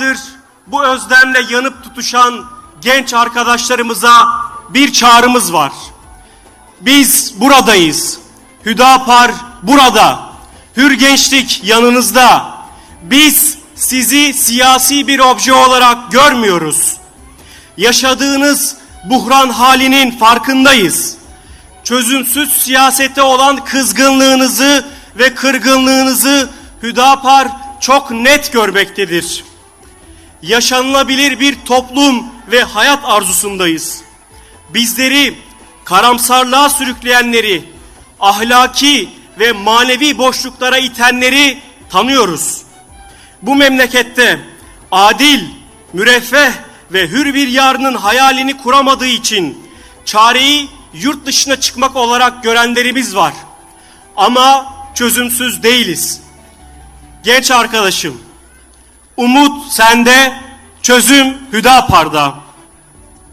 yıllardır bu özlemle yanıp tutuşan genç arkadaşlarımıza bir çağrımız var. Biz buradayız. Hüdapar burada. Hür gençlik yanınızda. Biz sizi siyasi bir obje olarak görmüyoruz. Yaşadığınız buhran halinin farkındayız. Çözümsüz siyasete olan kızgınlığınızı ve kırgınlığınızı Hüdapar çok net görmektedir. Yaşanılabilir bir toplum ve hayat arzusundayız. Bizleri karamsarlığa sürükleyenleri, ahlaki ve manevi boşluklara itenleri tanıyoruz. Bu memlekette adil, müreffeh ve hür bir yarının hayalini kuramadığı için çareyi yurt dışına çıkmak olarak görenlerimiz var. Ama çözümsüz değiliz. Genç arkadaşım, umut sende, çözüm Hüdapar'da.